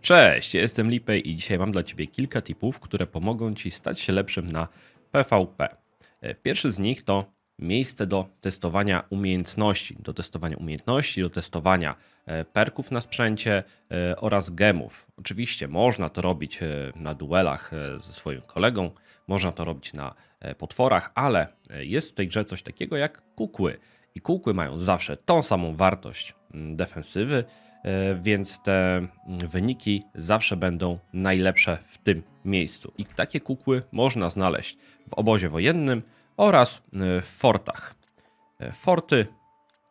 Cześć, jestem Lipej i dzisiaj mam dla Ciebie kilka tipów, które pomogą Ci stać się lepszym na PvP. E, Pierwszy z nich to miejsce do testowania umiejętności, do testowania umiejętności, do testowania e, perków na sprzęcie e, oraz gemów. Oczywiście można to robić na duelach ze swoim kolegą, można to robić na potworach, ale jest w tej grze coś takiego jak kukły. I kukły mają zawsze tą samą wartość mm, defensywy, więc te mm, wyniki zawsze będą najlepsze w tym miejscu. I takie kukły można znaleźć w obozie wojennym oraz e, w fortach. E, Forty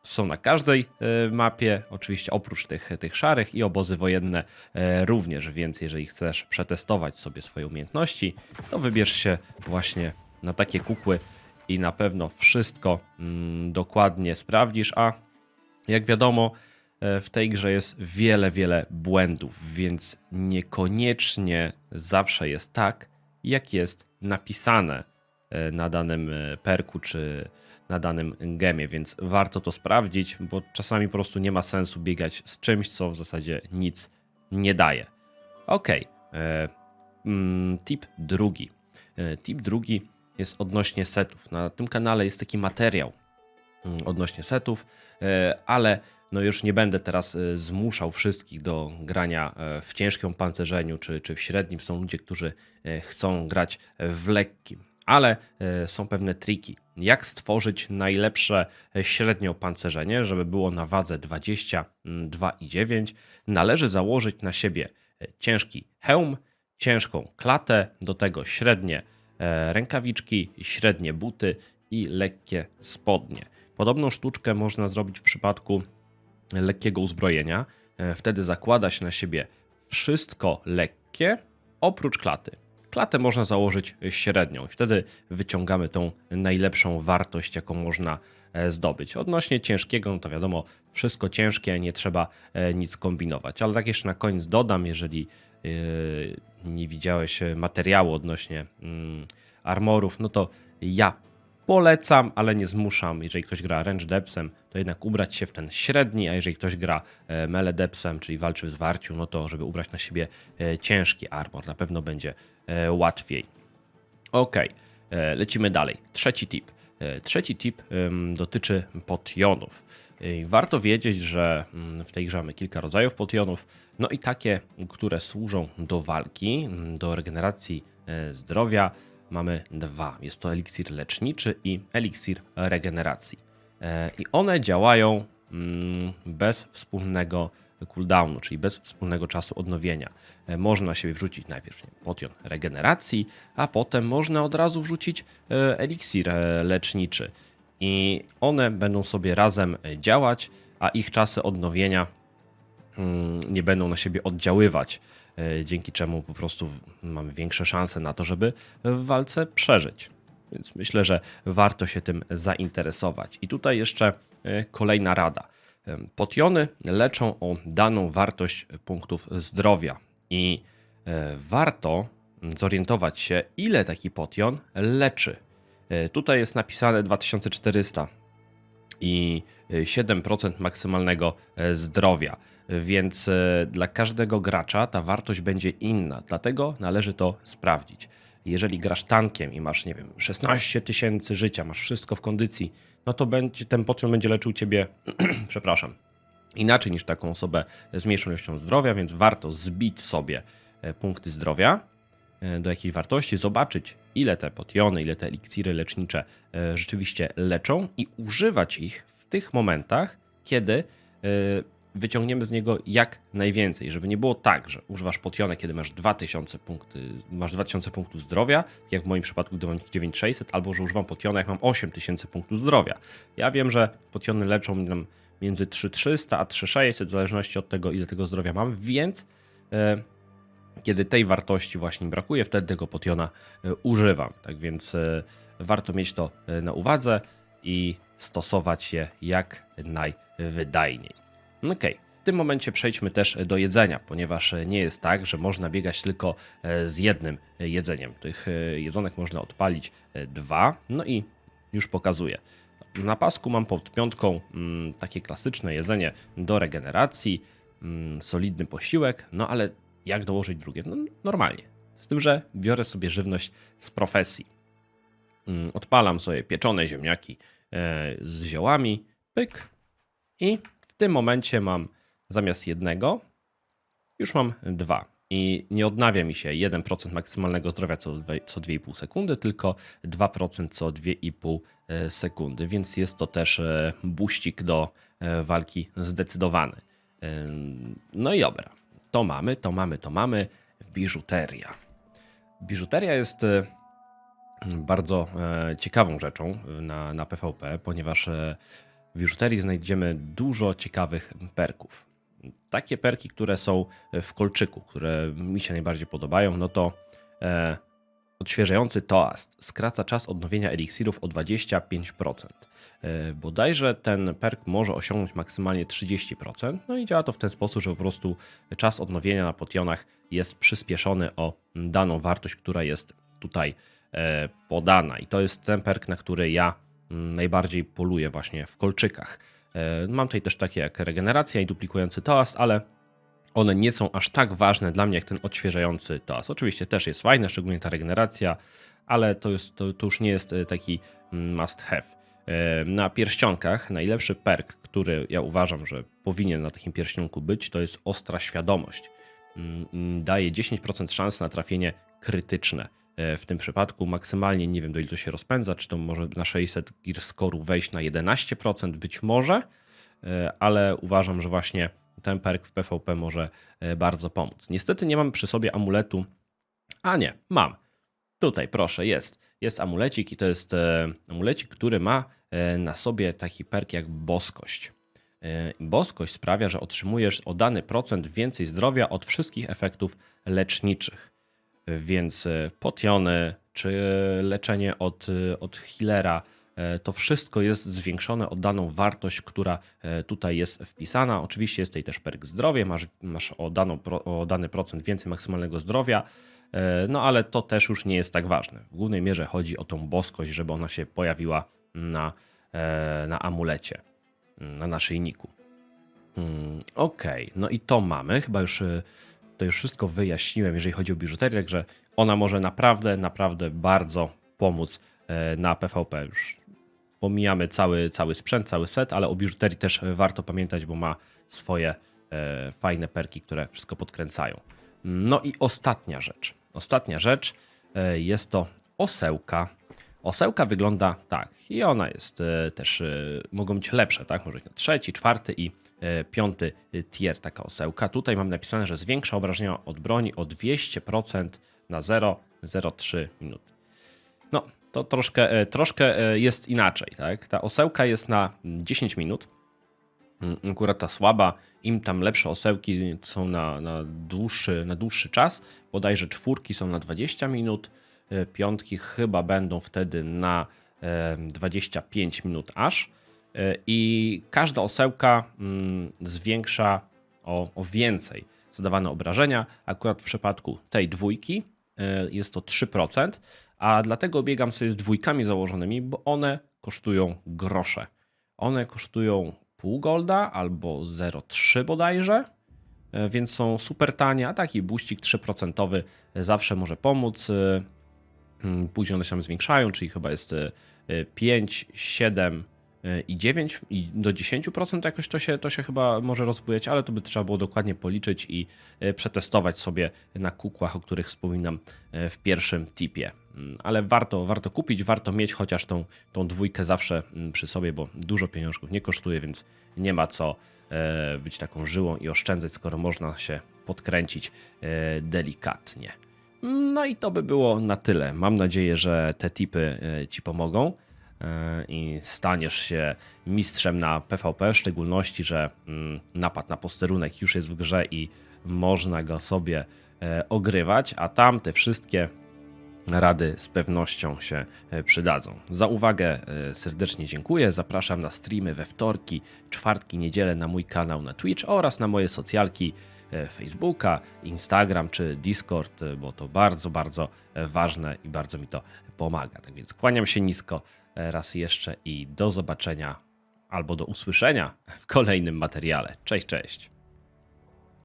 są na każdej e, mapie, oczywiście oprócz tych, tych szarych i obozy wojenne e, również, więc jeżeli chcesz przetestować sobie swoje umiejętności, to wybierz się właśnie na takie kukły i na pewno wszystko mm, dokładnie sprawdzisz, a jak wiadomo, e, w tej grze jest wiele, wiele błędów, więc niekoniecznie zawsze jest tak, jak jest napisane e, na danym e, perku czy na danym gemie, więc warto to sprawdzić, bo czasami po prostu nie ma sensu biegać z czymś, co w zasadzie nic nie daje. Ok. Tip drugi. E, Tip drugi jest odnośnie setów. Na tym kanale jest taki materiał mm, odnośnie setów, e, ale no już nie będę teraz e, zmuszał wszystkich do grania e, w ciężkim pancerzeniu czy, czy w średnim. Są ludzie, którzy e, chcą grać w lekkim, ale e, są pewne triki. Jak stworzyć najlepsze e, średnie opancerzenie, żeby było na wadze 22,9? Należy założyć na siebie e, ciężki hełm, ciężką klatę, do tego średnie e, rękawiczki, średnie buty i lekkie spodnie. Podobną sztuczkę można zrobić w przypadku lekkiego uzbrojenia. E, Wtedy zakłada się na siebie wszystko lekkie, oprócz klaty. Klatę można założyć średnią i wtedy wyciągamy tą najlepszą wartość, jaką można e, zdobyć. Odnośnie ciężkiego, no to wiadomo, wszystko ciężkie, nie trzeba e, nic kombinować. Ale tak jeszcze na koniec dodam, jeżeli nie widziałeś materiału odnośnie mm, armorów, no to ja polecam, ale nie zmuszam. Jeżeli ktoś gra range depsem, to jednak ubrać się w ten średni, a jeżeli ktoś gra e, melee depsem, czyli walczy w zwarciu, no to żeby ubrać na siebie e, ciężki armor, na pewno będzie e, łatwiej. Ok, lecimy dalej. Trzeci tip. Trzeci tip dotyczy potionów. Warto wiedzieć, że mm, w tej grze mamy kilka rodzajów potionów, no i takie, które służą do walki, mm, do regeneracji zdrowia, mamy dwa. Jest to eliksir leczniczy i eliksir regeneracji. E, I one działają mm, bez wspólnego cooldownu, czyli bez wspólnego czasu odnowienia. E, Można na siebie wrzucić najpierw potion regeneracji, a potem można od razu wrzucić e, eliksir leczniczy. I one będą sobie razem działać, a ich czasy odnowienia mm, nie będą na siebie oddziaływać, dzięki czemu po prostu mamy większe szanse na to, żeby w walce przeżyć. Więc myślę, że warto się tym zainteresować. I tutaj jeszcze e, kolejna rada. Em, Potiony leczą o daną wartość punktów zdrowia i e, warto zorientować się, ile taki potion leczy. E, Tutaj jest napisane 2400 i e, 7% maksymalnego e, zdrowia. Więc e, dla każdego gracza ta wartość będzie inna, dlatego należy to sprawdzić. Jeżeli grasz tankiem i masz, nie wiem, 16 tysięcy życia, masz wszystko w kondycji, no to będzie, ten potion będzie leczył ciebie, przepraszam, inaczej niż taką osobę z mniejszą ilością zdrowia, więc warto zbić sobie e, punkty zdrowia e, do jakiejś wartości, zobaczyć ile te potiony, ile te eliksiry lecznicze e, rzeczywiście leczą i używać ich w tych momentach, kiedy e, wyciągniemy z niego jak najwięcej, żeby nie było tak, że używasz potiona, kiedy masz 2000 punkty, masz 2000 punktów zdrowia, jak w moim przypadku, gdy mam 9600, albo że używam potiona, jak mam 8000 punktów zdrowia. Ja wiem, że potiony leczą nam między 3300 a 3600, w zależności od tego, ile tego zdrowia mam, więc e, kiedy tej wartości właśnie brakuje, wtedy tego potiona e, używam. Tak więc e, warto mieć to e, na uwadze i stosować je jak najwydajniej. Ok, w tym momencie przejdźmy też do jedzenia, ponieważ nie jest tak, że można biegać tylko z jednym jedzeniem. Tych jedzonek można odpalić dwa, no i już pokazuję. Na pasku mam pod piątką mm, takie klasyczne jedzenie do regeneracji, mm, solidny posiłek, no ale Jak dołożyć drugie? No, normalnie. Z tym, że biorę sobie żywność z profesji. Mm, Odpalam sobie pieczone ziemniaki e, z ziołami, pyk. I w tym momencie mam zamiast jednego, już mam dwa. I nie odnawia mi się 1% maksymalnego zdrowia co, dwe- co 2,5 sekundy, tylko 2% co 2,5 e, sekundy, więc jest to też e, buścik do walki zdecydowany. No i dobra, to mamy, to mamy, to mamy. Biżuteria. Biżuteria jest e, bardzo e, ciekawą rzeczą e, na, na PvP, ponieważ w biżuterii znajdziemy dużo ciekawych perków. Takie perki, które są w kolczyku, które mi się najbardziej podobają, no to odświeżający toast skraca czas odnowienia eliksirów o 25%. E, bodajże ten perk może osiągnąć maksymalnie 30%, no i działa to w ten sposób, że po prostu czas odnowienia na potionach jest przyspieszony o daną wartość, która jest tutaj e, podana. I to jest ten perk, na który ja mm, najbardziej poluję właśnie w kolczykach. E, Mam tutaj też takie jak regeneracja i duplikujący toast, ale one nie są aż tak ważne dla mnie jak ten odświeżający toast. Oczywiście też jest fajne, szczególnie ta regeneracja, ale to, jest, to, to już nie jest e, taki mm, must have. E, Na pierścionkach najlepszy perk, który ja uważam, że powinien na takim pierścionku być, to jest ostra świadomość. Mm, mm, Daje 10% szans na trafienie krytyczne. E, W tym przypadku maksymalnie nie wiem do ile to się rozpędza, czy to może na 600 gear score'u wejść na 11%, być może, ale uważam, że właśnie ten perk w PvP może e, bardzo pomóc. Niestety nie mam przy sobie amuletu. A nie, mam. Tutaj proszę, jest. Jest amulecik i to jest e, amulecik, który ma e, na sobie taki perk jak boskość. Boskość sprawia, że otrzymujesz o dany procent więcej zdrowia od wszystkich efektów leczniczych. Więc potiony czy leczenie od, od healera, to wszystko jest zwiększone o daną wartość, która e, tutaj jest wpisana. Oczywiście jest tutaj też perk zdrowie, masz, masz o, daną, o dany procent więcej maksymalnego zdrowia, e, no ale to też już nie jest tak ważne. W głównej mierze chodzi o tą boskość, żeby ona się pojawiła na, e, na amulecie, na naszyjniku. Mm, Okej, no i to mamy. Chyba już e, to już wszystko wyjaśniłem, jeżeli chodzi o biżuterię, także ona może naprawdę, naprawdę bardzo pomóc e, na PvP. Już pomijamy cały, cały sprzęt, cały set, ale o biżuterii też warto pamiętać, bo ma swoje e, fajne perki, które wszystko podkręcają. No i ostatnia rzecz. Ostatnia rzecz e, jest to osełka. Osełka wygląda tak i ona jest e, też, e, mogą być lepsze, tak? Może być na trzeci, czwarty i e, piąty tier taka osełka. Tutaj mam napisane, że zwiększa obrażenia od broni o 200% na 0,03 minut. No, to troszkę, e, troszkę e, jest inaczej, tak? Ta osełka jest na 10 minut. Mm, Akurat ta słaba, im tam lepsze osełki są na, na, dłuższy, na dłuższy czas. Bodajże czwórki są na 20 minut, e, piątki chyba będą wtedy na e, 25 minut aż. I każda osełka mm, zwiększa o, o więcej zadawane obrażenia. Akurat w przypadku tej dwójki jest to 3%, a dlatego biegam sobie z dwójkami założonymi, bo one kosztują grosze. One kosztują pół golda albo 0,3 bodajże, e, więc są super tanie, a taki buścik 3% zawsze może pomóc. e, Mm, Później one się zwiększają, czyli chyba jest e, e, 5, 7 e, i 9 i do 10% jakoś to się, to się chyba może rozbujać, ale to by trzeba było dokładnie policzyć i e, przetestować sobie na kukłach, o których wspominam e, w pierwszym tipie. Mm, Ale warto, warto kupić, warto mieć chociaż tą, tą dwójkę zawsze mm, przy sobie, bo dużo pieniążków nie kosztuje, więc nie ma co e, być taką żyłą i oszczędzać, skoro można się podkręcić e, delikatnie. No i to by było na tyle. Mam nadzieję, że te tipy e, Ci pomogą e, i staniesz się mistrzem na PvP, w szczególności, że mm, napad na posterunek już jest w grze i można go sobie e, ogrywać, a tam te wszystkie rady z pewnością się e, przydadzą. Za uwagę e, serdecznie dziękuję. Zapraszam na streamy we wtorki, czwartki, niedzielę na mój kanał na Twitch oraz na moje socjalki Facebooka, Instagram czy Discord, bo to bardzo, bardzo ważne i bardzo mi to pomaga. Tak więc kłaniam się nisko raz jeszcze i do zobaczenia albo do usłyszenia w kolejnym materiale. Cześć, cześć.